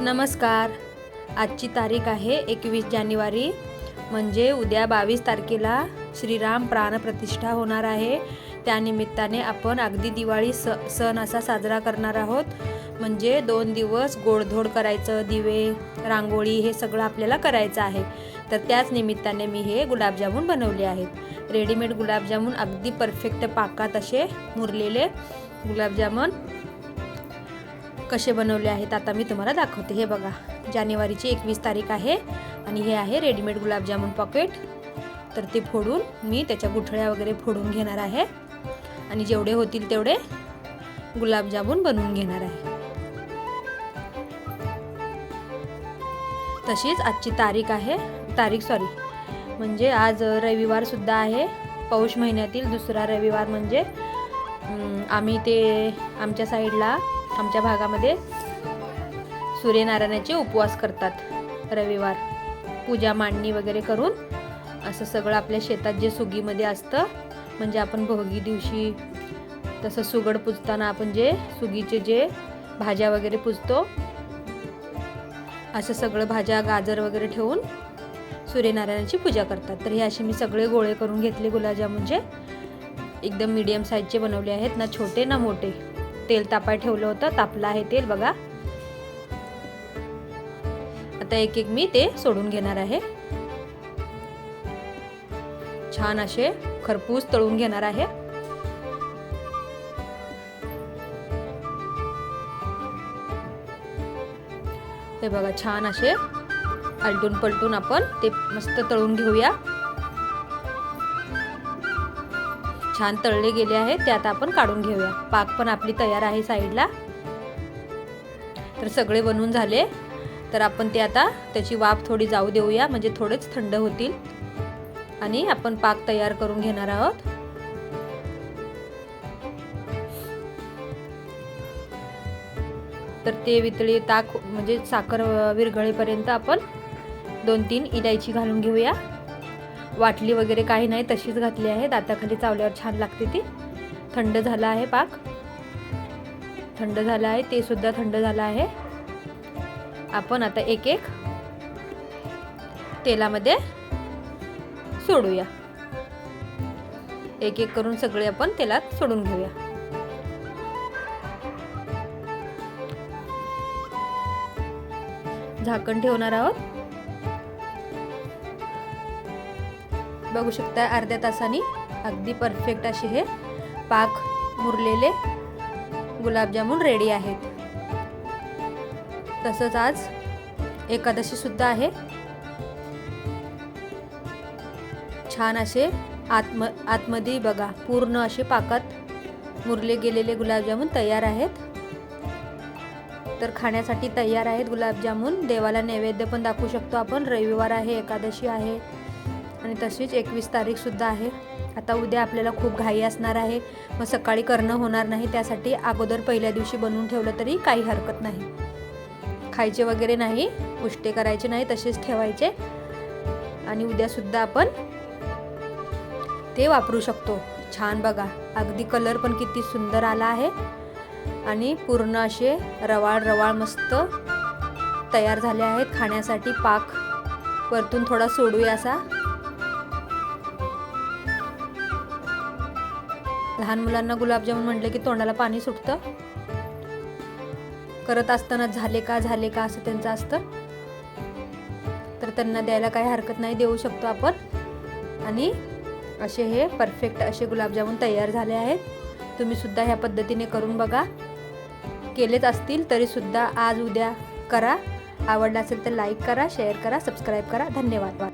नमस्कार. आजची तारीख आहे एकवीस जानेवारी. म्हणजे उद्या बावीस तारखेला श्रीराम प्राणप्रतिष्ठा होणार आहे. त्यानिमित्ताने आपण अगदी दिवाळी स सण असा साजरा करणार आहोत. म्हणजे दोन दिवस गोडधोड करायचं दिवे रांगोळी हे सगळं आपल्याला करायचं आहे. तर त्याच निमित्ताने मी हे गुलाबजामुन बनवले आहेत. रेडीमेड गुलाबजामुन अगदी परफेक्ट पाकात असे मुरलेले गुलाबजामुन. कसे बनवले आहेत आता मी तुम्हाला दाखवते. हे बघा जानेवारीची एकवीस तारीख आहे आणि हे आहे रेडीमेड गुलाबजामुन पॉकेट. तर ते फोडून मी त्याच्या गुठळ्या वगैरे फोडून घेणार आहे. आणि जेवढे होतील तेवढे गुलाबजामुन बनवून घेणार आहे. तशीच आजची तारीख आहे. तारीख सॉरी म्हणजे आज रविवार सुद्धा आहे. पौष महिन्यातील दुसरा रविवार म्हणजे आम्ही ते आमच्या साईडला आमच्या भागामध्ये सूर्यनारायणाचे उपवास करतात रविवार. पूजा मांडणी वगैरे करून असं सगळं आपल्या शेतात जे सुगीमध्ये असतं म्हणजे आपण भोगी दिवशी तसं सुगड पुजताना आपण जे सुगीचे जे भाज्या वगैरे पुजतो असं सगळं भाज्या गाजर वगैरे ठेवून सूर्यनारायणाची पूजा करतात. तर हे असे मी सगळे गोळे करून घेतले गुलाबजामुनचे. एकदम मीडियम साईजचे बनवले आहेत ना छोटे ना मोठे. तेल तापाय ठेवलं होतं. तापलं आहे तेल बघा. आता एक एक मी ते सोडून घेणार आहे. छान असे खरपूस तळून घेणार आहे. हे बघा छान असे आलटून पलटून आपण ते मस्त तळून घेऊया. छान तळले गेले आहेत ते आता आपण काढून घेऊया. पाक पण आपली तयार आहे साईडला. तर सगळे बनवून झाले. तर आपण ते आता त्याची वाफ थोडी जाऊ देऊया म्हणजे थोडेच थंड होतील. आणि आपण पाक तयार करून घेणार आहोत. तर ते वितळी ताक म्हणजे साखर विरघळेपर्यंत आपण दोन तीन इलायची घालून घेऊया. वाटली वगैरे काही नाही तशीच घातली आहे दाताखाली चावल्यावर छान लागते ती. थंड झाला आहे पाक. थंड झालं आहे ते सुद्धा थंड झालं आहे. आपण आता एक एक तेलामध्ये सोडूया. एक एक करून सगळे आपण तेलात सोडून घेऊया. झाकण ठेवणार आहोत. बघू शकता अर्ध्या तासाने. अगदी परफेक्ट असे हे पाक मुरलेले गुलाबजामुन रेडी आहेत. तसंच आज एकादशीसुद्धा आहे. छान असे आत्म आतमध्ये बघा पूर्ण असे पाकात मुरले गेलेले गुलाबजामुन तयार आहेत. तर खाण्यासाठी तयार आहेत गुलाबजामुन. देवाला नैवेद्य पण दाखवू शकतो आपण. रविवार आहे एकादशी आहे. आणि तशीच एकवीस तारीखसुद्धा आहे. आता उद्या आपल्याला खूप घाई असणार आहे. मग सकाळी करणं होणार नाही. त्यासाठी अगोदर पहिल्या दिवशी बनवून ठेवलं तरी काही हरकत नाही. खायचे वगैरे नाही उष्टे करायचे नाही तसेच ठेवायचे. आणि उद्यासुद्धा आपण ते वापरू शकतो. छान बघा अगदी कलर पण किती सुंदर आला आहे. आणि पूर्ण असे रवाळ रवाळ मस्त तयार झाले आहेत. खाण्यासाठी पाक वरतून थोडा सोडूया असा. लहान मुलांना गुलाबजामुन म्हटलं की तोंडाला पाणी सुटतं. करत असताना झाले का झाले का असं त्यांचं असतं. तर त्यांना द्यायला काही हरकत नाही देऊ शकतो आपण. आणि असे हे परफेक्ट असे गुलाबजामुन तयार झाले आहेत. तुम्ही सुद्धा ह्या पद्धतीने करून बघा. केलेच असतील तरीसुद्धा आज उद्या करा. आवडला असेल तर लाईक करा शेअर करा सबस्क्राईब करा. धन्यवाद.